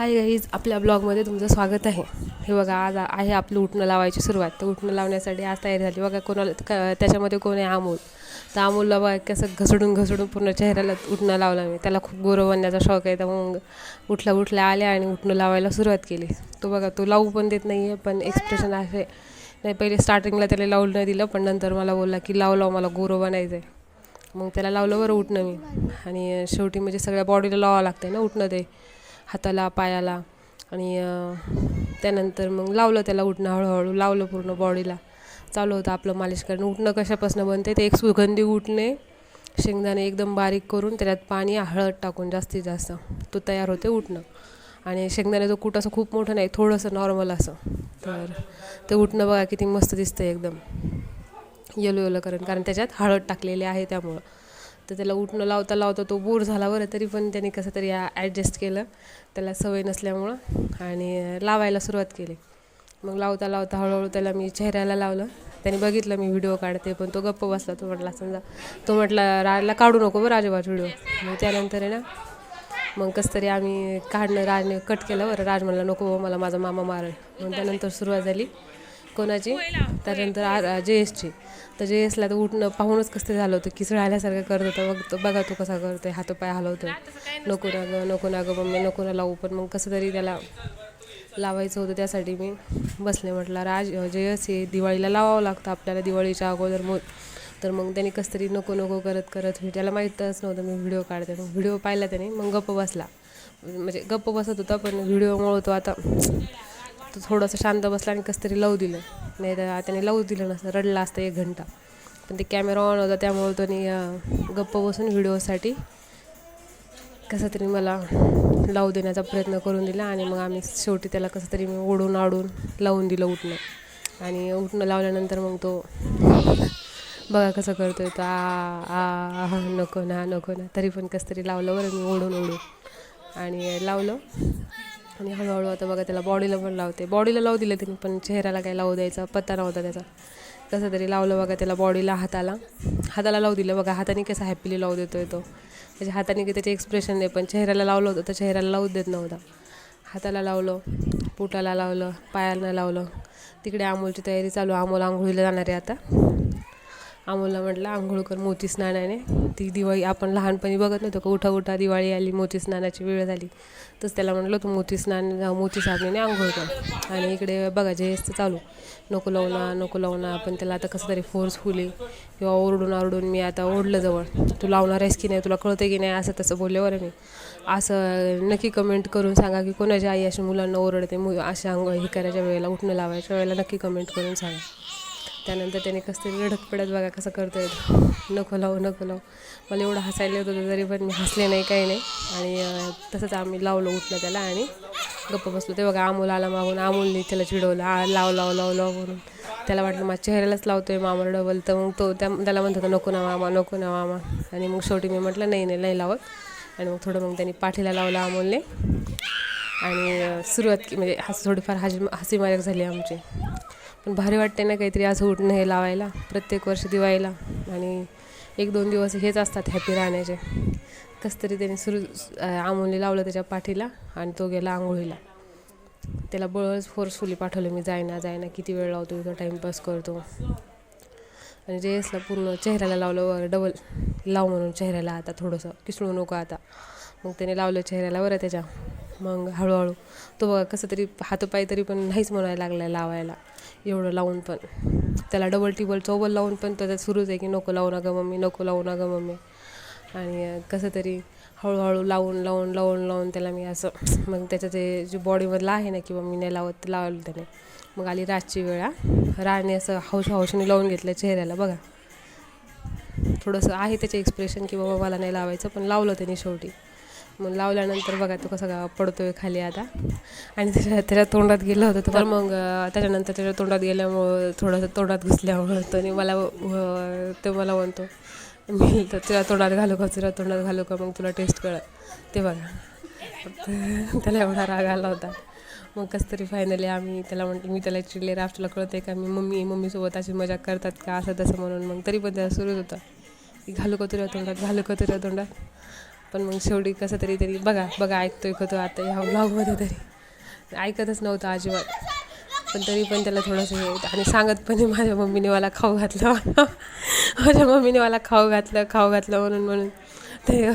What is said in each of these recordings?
Hi guys आपल्या ब्लॉगमध्ये तुमचं स्वागत आहे. हे बघा आज आहे आपलं उठणं लावायची सुरुवात. तर उठणं लावण्यासाठी आज तयारी झाली. बघा कोणाला क- त्याच्यामध्ये कोण आहे? अमोल. तर अमोलला बघा कसं घसडून घसडून पूर्ण चेहऱ्याला उठणं लावलं मी. त्याला खूप गोरं बनण्याचा शौक आहे. तर मग उठल्या उठल्या आल्या आणि उठणं लावायला सुरुवात केली. तो बघा तो लावू पण देत नाही आहे पण एक्सप्रेशन असे नाही पहिले स्टार्टिंगला त्याला लावून नाही दिलं पण नंतर मला बोलला की लाव लाव मला गोरं बनायचं आहे मग त्याला लावलं बरं उठणं मी. आणि शेवटी म्हणजे सगळ्या बॉडीला लावावं लागतं ना उठणं ते. हाताला पायाला आणि त्यानंतर मग लावलं त्याला उठणं हळूहळू लावलं पूर्ण बॉडीला. चालू होतं आपलं मालिश करणं. उठणं कशापासून बनते? ते एक सुगंधी उठणे. शेंगदाणे एकदम बारीक करून त्याच्यात पाणी हळद टाकून जास्तीत जास्त. तो तयार होते उठणं. आणि शेंगदाण्याचं कूट असं खूप मोठं नाही थोडंसं नॉर्मल असं. तर ते उठणं बघा किती मस्त दिसतं एकदम. येलो येलो करून कारण त्याच्यात हळद टाकलेली आहे त्यामुळं. तर त्याला उठणं लावता लावता तो बोर झाला बरं तरी पण त्याने कसं तरी ॲडजस्ट केलं. त्याला सवय नसल्यामुळं आणि लावायला सुरुवात केली. मग लावता लावता हळूहळू त्याला मी चेहऱ्याला लावलं. त्याने बघितलं मी व्हिडिओ काढते पण तो गप्प बसला. तो म्हटला समजा तो म्हटला राजला काढू नको बरं राजोबाच व्हिडिओ मग त्यानंतर आहे ना मग कसं तरी आम्ही काढणं राजने कट केलं बरं. राज म्हणला नको मला माझा मामा मारेल. मग त्यानंतर सुरुवात झाली. कोणाची? त्यानंतर आ जे एसची तर जे एसला तर उठणं पाहूनच कसं झालं होतं किसळ आल्यासारखं करत होतं. बघ तो बघा तो कसा करतोय हातपाय हलवतो नको ना गं नको ना गं मम्मी नको ना लावू. पण मग कसं तरी त्याला लावायचं होतं त्यासाठी मी बसले म्हटलं राज जे एस हे दिवाळीला लावावं लागतं आपल्याला दिवाळीच्या अगोदर मग तर मग त्यांनी कसं तरी नको नको करत करत त्याला माहीतच नव्हतं मी व्हिडिओ काढते. मग व्हिडिओ पाहिला त्याने मग गप्प बसला. म्हणजे गप्प बसत होता पण व्हिडिओमुळं तो आता तो थोडंसं शांत बसला आणि कसं तरी लावू दिलं. नाही तर त्याने लावू दिलं नसतं. रडला असतं एक घंटा. पण ते कॅमेरा ऑन होता त्यामुळे त्याने गप्प बसून व्हिडिओसाठी कसं तरी मला लावू देण्याचा प्रयत्न करून दिला आणि मग आम्ही शेवटी त्याला कसं तरी मी ओढून आडून लावून दिलं उठणं. आणि उठणं लावल्यानंतर मग तो बघा कसं करतोय तो आ आ आ, नको ना नको ना. तरी पण कसं तरी लावलं बरं मी ओढून ओढून. आणि लावलं. आणि हळूहळू आता बघा त्याला बॉडीला पण लावते. बॉडीला लावू दिलं तिने पण चेहऱ्याला काय लावू द्यायचा पत्ता नव्हता त्याचा. कसं तरी लावलं बघा त्याला बॉडीला हाताला. हाताला लावू दिलं बघा हाताने कसं हॅपीली लावू देतोय तो. त्याच्या हाताने की त्याचे एक्सप्रेशन नाही पण चेहऱ्याला लावलं होतं तर चेहऱ्याला लावू देत नव्हता. हाताला लावलं पोटाला लावलं पायाला लावलं. तिकडे आमोलची तयारी चालू अमोल आंघोळीला जाणार आहे आता. अमोलला म्हटलं आंघोळ कर मोती स्नानाने. ती दिवाळी आपण लहानपणी बघत नव्हतो का उठा उठा दिवाळी आली मोती स्नानाची वेळ झाली. तसं त्याला म्हटलं तू मोती स्नान मोती साबणीने आंघोळ कर. आणि इकडे बघा जे असतं चालू. नको लावणं नको लावणं पण त्याला आता कसं तरी फोर्सफुली किंवा ओरडून ओरडून मी आता ओढलं जवळ. तू लावणार आहेस की नाही तुला कळतं की नाही असं तसं बोलल्यावर मी. असं नक्की कमेंट करून सांगा की कोणाची आई अशी मुलांना ओरडते मु अशा अंघोळ हे करायच्या वेळेला उठणं लावायच्या वेळेला नक्की कमेंट करून सांगा. त्यानंतर त्याने कसं तरी रडत पडत बघा कसं करतोय. नको लावू नको लावू. मला एवढं हसायला येत होतं तरी पण मी हसले नाही काही नाही. आणि तसंच आम्ही लावलं उठलं त्याला आणि गप्प बसलो. ते बघा अमोल आला मागून. अमोलने त्याला चिडवलं. आ लाव लाव लाव लाव म्हणून. त्याला वाटलं माझ्या चेहऱ्यालाच लावतोय मामा डबल. तर मग तो त्या त्याला म्हणत होता नको ना मामा नको ना मामा. आणि मग शेवटी मी म्हटलं नाही नाही नाही लावत. आणि मग थोडं मग त्यांनी पाठीला लावलं अमोलने. आणि सुरुवात की म्हणजे हस थोडीफार हजी हसी झाली आमची. पण भारी वाटते ना काहीतरी असं उठणं हे लावायला प्रत्येक वर्ष दिवाळीला. आणि एक दोन दिवस हेच असतात हॅपी राहण्याचे. कसं तरी त्याने सुरू आमोलने लावलं त्याच्या पाठीला आणि तो गेला आंघोळीला. त्याला बळच फोर्सफुली पाठवलं मी जायना जायना किती वेळ लावतो इथं टाईमपास करतो. आणि जे एसला पूर्ण चेहऱ्याला लावलं डबल लाव म्हणून चेहऱ्याला आता थोडंसं किसळू नको आता. मग त्याने लावलं चेहऱ्याला बरं त्याच्या. मग हळूहळू. तो बघा कसं तरी हातपाय तरी पण नाहीच म्हणायला लागला लावायला. एवढं लावून पण. त्याला डबल टिबल चौबल लावून पण त्याच्यात सुरूच आहे की नको लावू नका मम्मी नको लावू नका मम्मी. आणि कसं तरी हळूहळू लावून लावून लावून लावून त्याला मी असं मग त्याचं ते जे बॉडीमधलं आहे ना की मी नाही लावत ते लावलं त्याने. मग आली रातची वेळा राणी असं हौश हौशीने लावून घेतलं चेहऱ्याला बघा. थोडंसं आहे त्याचे एक्सप्रेशन की बाबा मला नाही लावायचं पण लावलं त्याने शेवटी. मग लावल्यानंतर बघा तो कसा पडतो पडतोय खाली आता. आणि त्याच्या त्याच्या तोंडात गेलं होतं तर मग त्याच्यानंतर त्याच्या तोंडात गेल्यामुळं थोडंसं तोंडात घुसल्यामुळं त्याने मला ते मला म्हणतो मी तर तुला तोंडात घालू का तुला तोंडात घालू का मग तुला टेस्ट कळत ते बघा. त्याला एवढा राग आला होता. मग कसं तरी फायनली आम्ही त्याला म्हटलं मी त्याला चिडले राफ तुला कळत आहे का मी मम्मी मम्मीसोबत अशी मजा करतात का असं तसं म्हणून. मग तरी पण त्याला सुरूच होतं. की घालू का तुला तोंडात घालू का तुला तोंडात? पण मग शेवटी कसं तरी तरी बघा बघा ऐकतोय का आता ह्या ब्लॉगमध्ये तरी. ऐकतच नव्हतं अजिबात. पण तरी पण त्याला थोडंसं हे आणि सांगत पण आहे, माझ्या मम्मीने मला खाऊ घातलं. माझ्या मम्मीने मला खाऊ घातलं खाऊ घातलं म्हणून म्हणून. ते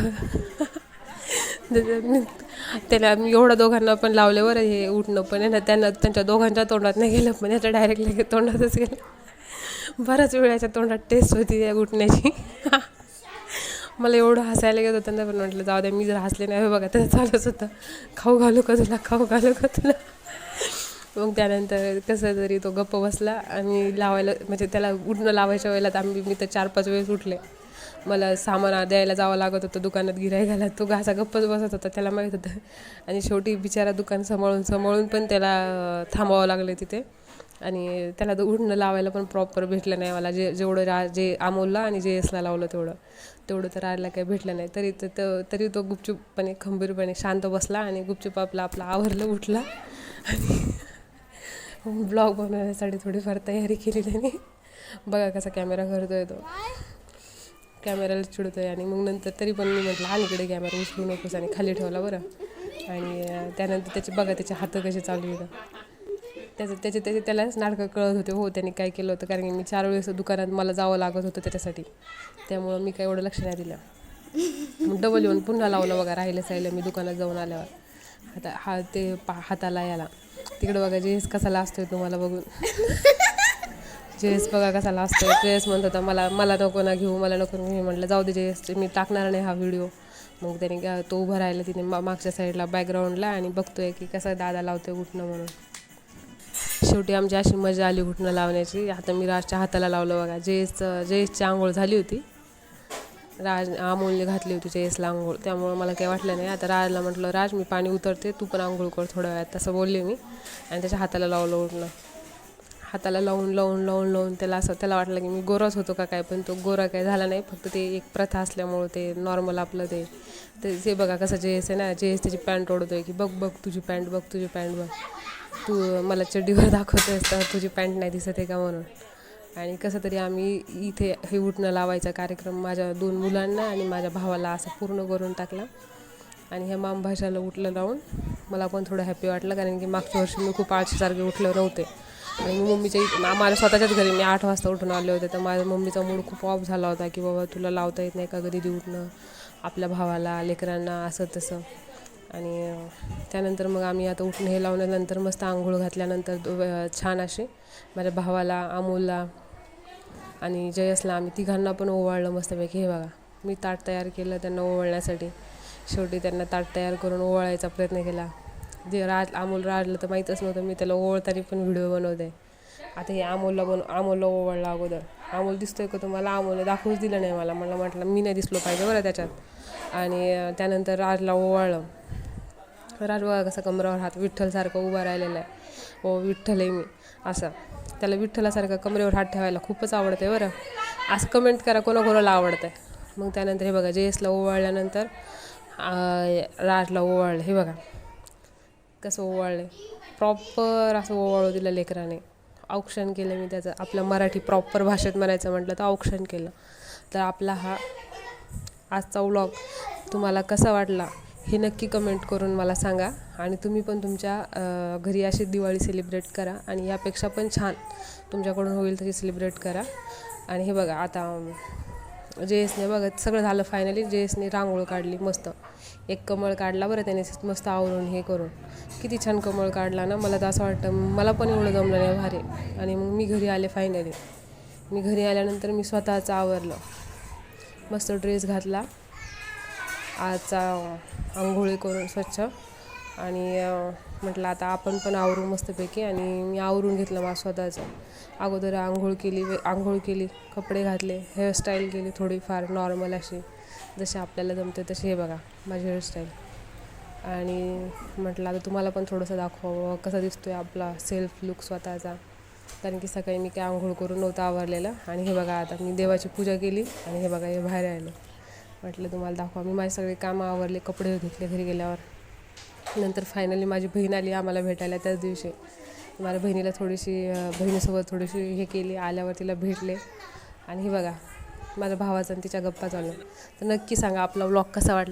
त्याला मी एवढं दोघांना पण लावले बरं हे उठणं पण आहे ना त्यांना त्यांच्या दोघांच्या तोंडात नाही गेलं पण याच्या डायरेक्टली तोंडातच गेलं. बऱ्याच वेळाच्या तोंडात टेस्ट होती या उठण्याची. मला एवढं हसायला गेलं होतं त्यांना पण म्हटलं जाऊ द्या मी जर हसले नाही बघा त्याचं चालूच होतं. खाऊ घालू का तुला खाऊ घालू का तुला? मग त्यानंतर कसं तरी तो गप्प बसला आणि लावायला म्हणजे त्याला उठणं लावायच्या वेळेला तर आम्ही मी तर चार पाच वेळेस उठले. मला सामान द्यायला जावं लागत होतं दुकानात गिराय घाला तो घासा गप्पच बसत होता त्याला माहीत होतं. आणि शेवटी बिचारा दुकान सांभाळून सांभाळून पण त्याला थांबावं लागलं तिथे. आणि त्याला तर उठणं लावायला पण प्रॉपर भेटलं नाही मला. जे जेवढं रा जे अमोलला आणि जे एसला लावलं तेवढं. तेवढं तर राहायला काही भेटलं नाही. तरी तर तरी तो गुपचूपपणे खंबीरपणे शांत बसला आणि गुपचूप आपला आपला आवरलं उठला. आणि ब्लॉग बनवण्यासाठी थोडीफार तयारी केली त्याने. बघा कसा कॅमेरा करतोय तो. कॅमेराला चिडतोय आणि मग नंतर तरी पण मी म्हटलं आणि इकडे कॅमेरा उचलू नकोस आणि खाली ठेवला बरं. आणि त्यानंतर त्याचे बघा त्याचे हातं कसे चालू येतं त्याचं त्याचे त्याचे त्यालाच नाटकं कळत होते. हो त्यांनी काय केलं होतं? कारण की मी चार वेळेस दुकानात मला जावं लागत होतं त्याच्यासाठी. त्यामुळं मी काय एवढं लक्ष नाही दिलं. मग डबल येऊन पुन्हा लावलं बघा राहिलं साहिलं मी दुकानात जाऊन आल्यावर. आता हा ते पा हाताला याला तिकडं बघा जेस कसा लाजतोय तुम्हाला बघून. जेस बघा कसा लाजतोय जेस म्हणत होता मला मला नको ना घेऊ मला नको मी म्हटलं जाऊ दे जेस मी टाकणार नाही हा व्हिडिओ. मग त्याने तो उभा राहिला तिने मा- मागच्या साईडला बॅकग्राऊंडला आणि बघतोय की कसा दादा लावतोय उठणं म्हणून. शेवटी आमची अशी मजा आली घुटणं लावण्याची. आता मी राजच्या हाताला लावलं बघा. जयसचं जयसची आंघोळ झाली होती. राज अमोलने घातली होती जयसला आंघोळ. त्यामुळं मला काही वाटलं नाही. आता राजला म्हटलं राज मी पाणी उतरते. तू पण आंघोळ कर थोड्या वेळात. तसं बोलले मी. आणि त्याच्या हाताला लावलं उठणं हाताला लावून लावून लावून लावून त्याला असं त्याला वाटलं की मी गोराच होतो का काय पण तो गोरा काय झाला नाही. फक्त ते एक प्रथा असल्यामुळं ते नॉर्मल आपलं ते. ते जे बघा कसं जेस आहे ना जेस त्याची पॅन्ट ओढतोय की बघ बघ तुझी पॅन्ट बघ तुझी पॅन्ट बघ. तू मला चड्डीवर दाखवतेस तर तुझी पॅन्ट नाही दिसत आहे का म्हणून? आणि कसं तरी आम्ही इथे हे उठणं लावायचा कार्यक्रम माझ्या दोन मुलांना आणि माझ्या भावाला असा पूर्ण करून टाकला. आणि ह्या मामभाषाला उठलं लावून मला पण थोडं हॅपी वाटलं कारण की मागच्या वर्षी मी खूप आळशीसारखे उठले नव्हते. आणि मी मम्मीच्या इथे आम्हाला स्वतःच्याच घरी मी आठ वाजता उठून आले होते. तर माझ्या मम्मीचा मूड खूप ऑफ झाला होता की बाबा तुला लावता येत नाही का कधी उठणं आपल्या भावाला लेकरांना असं तसं. आणि त्यानंतर मग आम्ही आता उठून हे लावल्यानंतर मस्त आंघोळ घातल्यानंतर छान असे माझ्या भावाला अमोलला आणि जयसला आम्ही तिघांना पण ओवाळलं मस्तपैकी. हे बघा मी ताट तयार केलं त्यांना ओवाळण्यासाठी. शेवटी त्यांना ताट तयार करून ओवाळायचा प्रयत्न केला. जे राज अमोल राजलं तर माहीतच नव्हतं मी त्याला ओवळताना पण व्हिडिओ बनवते. आता हे अमोलला बन अमोलला ओवळला अगोदर. अमोल दिसतोय का तुम्हाला? अमोलने दाखवूच दिलं नाही मला. मला म्हटलं मी नाही दिसलो पाहिजे बरं त्याच्यात. आणि त्यानंतर राजला ओवाळलं. राज बघा कसा कमरावर हात विठ्ठलसारखं उभा राहिलेला आहे. ओ विठ्ठल आहे मी. असं. त्याला विठ्ठलासारखं कमरेवर हात ठेवायला खूपच आवडते बरं. असं कमेंट करा कोणाकोणाला आवडतं आहे मग त्यानंतर हे बघा जेसला ओवाळल्यानंतर राजला ओवाळलं. हे बघा. कसं ओवाळलं प्रॉपर असं ओवाळू दिलं लेकराने. औक्षण केलं मी त्याचं. आपल्या मराठी प्रॉपर भाषेत म्हणायचं म्हटलं तर औक्षण केलं. तर आपला हा आजचा व्लॉग तुम्हाला कसा वाटला? हे नक्की कमेंट करून मला सांगा. आणि तुम्ही पण तुमच्या घरी अशी दिवाळी सेलिब्रेट करा. आणि यापेक्षा पण छान तुमच्याकडून होईल तशी सेलिब्रेट करा. आणि हे बघा आता जे एसने बघा सगळं झालं फायनली जे एसने रांगोळ काढली मस्त. एक कमळ काढला बरं त्याने मस्त आवरून हे करून. किती छान कमळ काढला ना. मला तर असं वाटतं मला पण एवढं जमलं नाही भारी. आणि मग मी घरी आले फायनली मी घरी आल्यानंतर मी स्वतःचं आवरलं. मस्त ड्रेस घातला. आजचा आंघोळी करून स्वच्छ. आणि म्हटलं आता आपण पण आवरू मस्तपैकी. आणि मी आवरून घेतलं मला स्वतःचं. अगोदर आंघोळ केली आंघोळ केली कपडे घातले हेअरस्टाईल केली थोडीफार नॉर्मल अशी. जशी आपल्याला जमते तशी हे बघा माझी हेअरस्टाईल आणि म्हटलं आता तुम्हाला पण थोडंसं दाखवावं कसा आहे आपला सेल्फ लुक स्वतःचा. कारण की सकाळी मी काय आंघोळ करून नव्हतं आवरलेलं. आणि हे बघा आता मी देवाची पूजा केली आणि हे बघा हे बाहेर आलं म्हटलं तुम्हाला दाखवा. मी माझे सगळे कामं आवरले कपडे घेतले घरी गेल्यावर. नंतर फायनली माझी बहीण आली आम्हाला भेटायला त्याच दिवशी. माझ्या बहिणीला थोडीशी बहिणीसोबत थोडीशी हे केली आल्यावर तिला भेटले. आणि हे बघा माझ्या भावाचा आणि तिच्या गप्पा चालू तर नक्की सांगा आपला व्लॉग कसा वाटला?